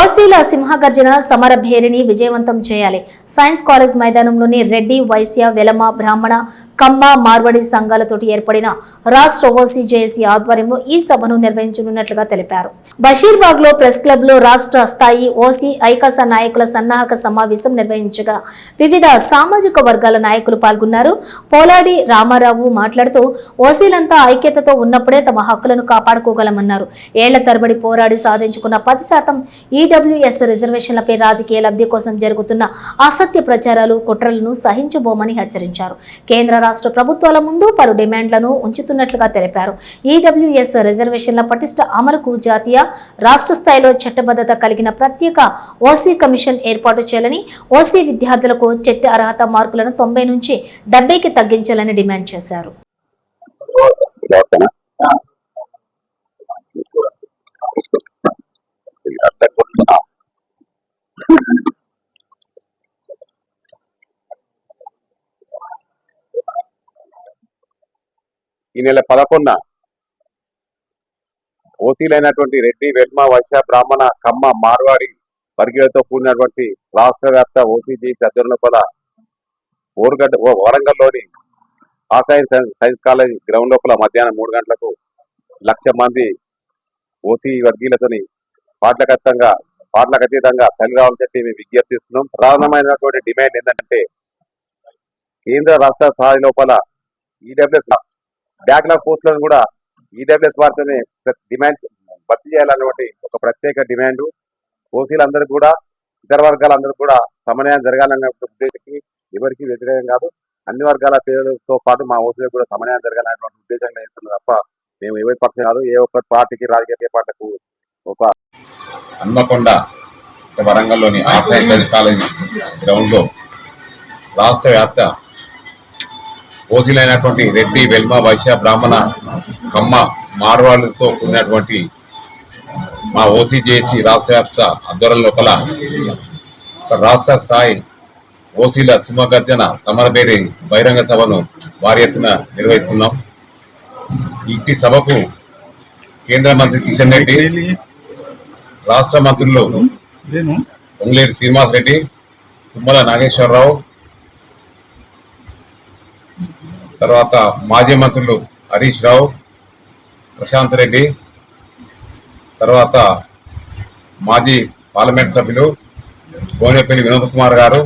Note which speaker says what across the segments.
Speaker 1: ఓసీల సింహగర్జన సమర భేరిని విజయవంతం చేయాలి. సైన్స్ కాలేజ్ మైదానంలోని రెడ్డి వైశ్య వెలమ బ్రాహ్మణ కమ్మ మార్వడి సంఘాలతోటి ఏర్పడిన రాష్ట్ర ఓసీ జేఏసీ ఆధ్వర్యంలో ఈ సభను నిర్వహించనున్నట్లుగా తెలిపారు. బషీర్బాగ్లో ప్రెస్ క్లబ్లో రాష్ట్ర స్థాయి ఓసీ ఐకాస నాయకుల సన్నాహక సమావేశం నిర్వహించగా వివిధ సామాజిక వర్గాల నాయకులు పాల్గొన్నారు. పోలాడి రామారావు మాట్లాడుతూ ఓసీలంతా ఐక్యతతో ఉన్నప్పుడే తమ హక్కులను కాపాడుకోగలమన్నారు. ఏళ్ళ తరబడి పోరాడి సాధించుకున్న పది శాతం ఈడబ్ల్యూఎస్ రిజర్వేషన్లపై రాజకీయ లబ్ధి కోసం జరుగుతున్న అసత్య ప్రచారాలు కుట్రలను సహించబోమని హెచ్చరించారు. కేంద్ర రాష్ట్ర ప్రభుత్వాల ముందు పలు డిమాండ్లను ఉంచుతున్నట్లుగా తెలిపారు. ఈడబ్ల్యూఎస్ రిజర్వేషన్ల పటిష్ట అమలుకు జాతీయ రాష్ట్ర స్థాయిలో చట్టబద్ధత కలిగిన ప్రత్యేక ఓసీ కమిషన్ ఏర్పాటు చేయాలని ఓసీ విద్యార్థులకు చెట్టు అర్హత మార్కులను తొంభై నుంచి డెబ్బైకి తగ్గించాలని డిమాండ్ చేశారు.
Speaker 2: ఈ నెల పదకొండున ఓసీలైనటువంటి రెడ్డి వెల్మ వైశ్య బ్రాహ్మణ కమ్మ మార్వాడి వర్గీయులతో కూడినటువంటి రాష్ట్ర వ్యాప్త ఓసీజీ అధ్యయన లోపల ఓరుగడ్డ వరంగల్లోని ఆసాయి సైన్స్ సైన్స్ కాలేజ్ గ్రౌండ్ లోపల మధ్యాహ్నం మూడు గంటలకు లక్ష మంది ఓసీ వర్గీయులతోని పాటలకత్తంగా పాటలకు అతీతంగా తల్లి రావాలని చెప్పి మేము విజ్ఞప్తిస్తున్నాం. ప్రధానమైనటువంటి డిమాండ్ ఏంటంటే కేంద్ర రాష్ట్ర స్థాయి లోపల ఈడబ్ల్యూఎస్ బ్యాక్లాగ్ పోస్టులను కూడా ఈడబ్ల్యూఎస్ వారితోనే డిమాండ్స్ భర్తీ చేయాలన్నటువంటి ఒక ప్రత్యేక డిమాండ్. ఓసీలందరూ కూడా ఇతర వర్గాలందరూ కూడా సమన్వయం జరగాలనే ఉద్దేశానికి ఎవరికి వ్యతిరేకం కాదు. అన్ని వర్గాల పేరుతో పాటు మా ఓసీలకు కూడా సమన్వయం జరగాలనేటువంటి ఉద్దేశంగా చేస్తున్నాం తప్ప మేము ఎవరి పక్షం కాదు. ఏ ఒక్క పార్టీకి రాజకీయ పార్టీకు ఒక
Speaker 3: హన్మకొండ వరంగల్లోని ఆఫ్లైన్ కాలేజ్ గ్రౌండ్ గ్రౌండ్లో రాష్ట్ర వ్యాప్త ఓసీలైనటువంటి రెడ్డి వెల్మ వైశ్య బ్రాహ్మణ కమ్మ మార్వాళ్ళతో కూడినటువంటి మా ఓసీ జేసీ రాష్ట్ర వ్యాప్త ఆధ్వర్యం లోపల రాష్ట్ర స్థాయి ఓసీల సింహగర్జన సమరబేరి బహిరంగ సభను భారీ ఎత్తున నిర్వహిస్తున్నాం. ఇట్టి సభకు కేంద్ర మంత్రి కిషన్ రెడ్డి రాష్ట్ర మంత్రులు పొంగులేటి శ్రీనివాస్ రెడ్డి తుమ్మల నాగేశ్వరరావు తర్వాత మాజీ మంత్రులు హరీష్ రావు ప్రశాంత్ రెడ్డి తర్వాత మాజీ పార్లమెంట్ సభ్యులు కోనేపల్లి వినోద్ కుమార్ గారు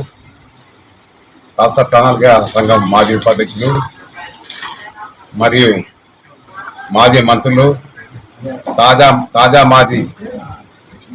Speaker 3: రాష్ట్ర ప్రణాళిక సంఘం మాజీ ఉపాధ్యక్షులు మరియు మాజీ మంత్రులు తాజా తాజా మాజీ